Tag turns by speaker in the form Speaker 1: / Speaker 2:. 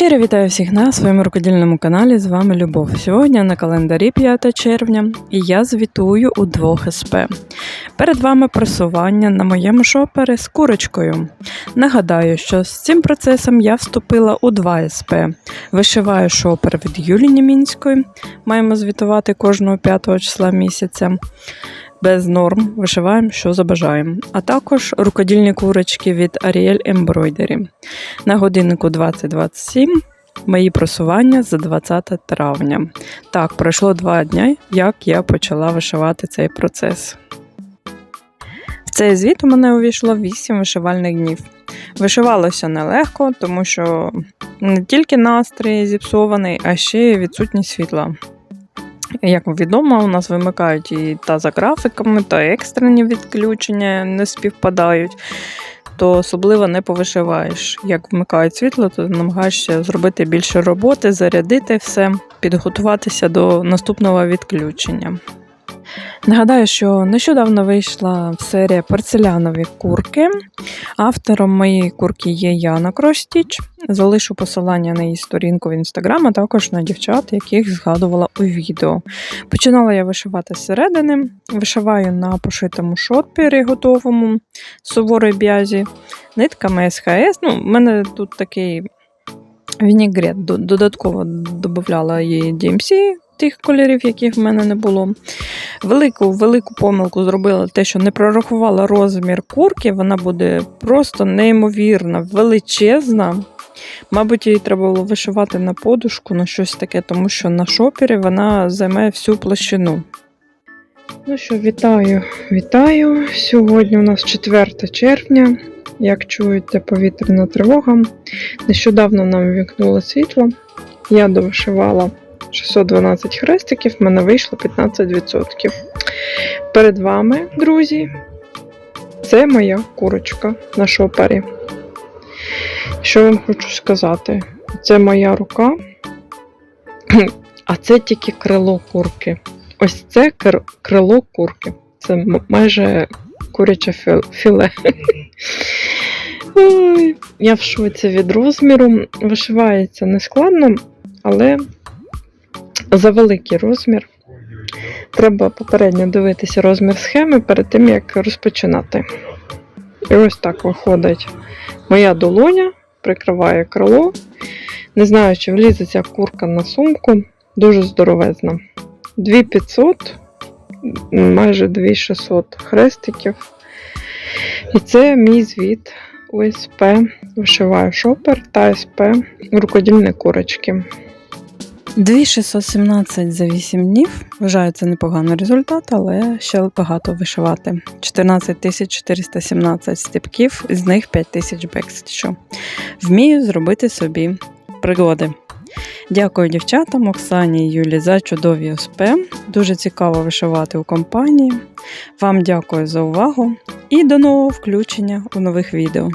Speaker 1: Щиро вітаю всіх на своєму рукодільному каналі. З вами Любов. Сьогодні на календарі 5 червня і я звітую у двох СП. Перед вами просування на моєму шопері з курочкою. Нагадаю, що з цим процесом я вступила у 2 СП. Вишиваю шопер від Юлії Німінської. Маємо звітувати кожного 5 числа місяця. Без норм вишиваємо, що забажаємо, а також рукодільні курочки від Ariel Embroidery. На годиннику 20.27 мої просування за 20 травня. Так, пройшло два дні, як я почала вишивати цей процес. Цей звіт у мене увійшло 8 вишивальних днів. Вишивалося нелегко, тому що не тільки настрій зіпсований, а ще й відсутність світла. Як відомо, у нас вимикають і та за графіками, та екстрені відключення не співпадають, то особливо не повишиваєш. Як вмикають світло, то намагаєшся зробити більше роботи, зарядити все, підготуватися до наступного відключення. Нагадаю, що нещодавно вийшла серія порцелянові курки. Автором моєї курки є Яна Кростіч. Залишу посилання на її сторінку в інстаграм, а також на дівчат, яких згадувала у відео. Починала я вишивати зсередини, вишиваю на пошитому шопері готовому суворої бязі, нитками СХС. Ну, У мене тут такий вінігрет, додатково додавала її DMC тих кольорів, яких в мене не було. Велику велику помилку зробила те, що не прорахувала розмір курки, вона буде просто неймовірна, величезна. Мабуть, її треба було вишивати на подушку, на щось таке, тому що на шопері вона займає всю площину. Ну що, вітаю, вітаю. Сьогодні у нас 4 червня. Як чуєте, повітряна тривога. Нещодавно нам вікнуло світло. Я довишивала 612 хрестиків, в мене вийшло 15%. Перед вами, друзі, це моя курочка на шопері. Що вам хочу сказати? Це моя рука, а це тільки крило курки. Ось це крило курки. Це майже куряче філе. Ой, Я в шоці від розміру. Вишивається нескладно, але за великий розмір. Треба попередньо дивитися розмір схеми перед тим, як розпочинати. І ось так виходить моя долоня, прикриває крило. Не знаю, чи влізе ця курка на сумку, дуже здоровезна. 2500, майже 2600 хрестиків. І це мій звіт УСП. Вишиваю шопер та СП рукодільні курочки. 2617 за 8 днів. Вважаю, це непоганий результат, але ще багато вишивати. 14417 степків, з них 5000 бекстічу. Вмію зробити собі пригоди. Дякую дівчатам, Оксані і Юлі за чудові ОСП. Дуже цікаво вишивати у компанії. Вам дякую за увагу і до нового включення у нових відео.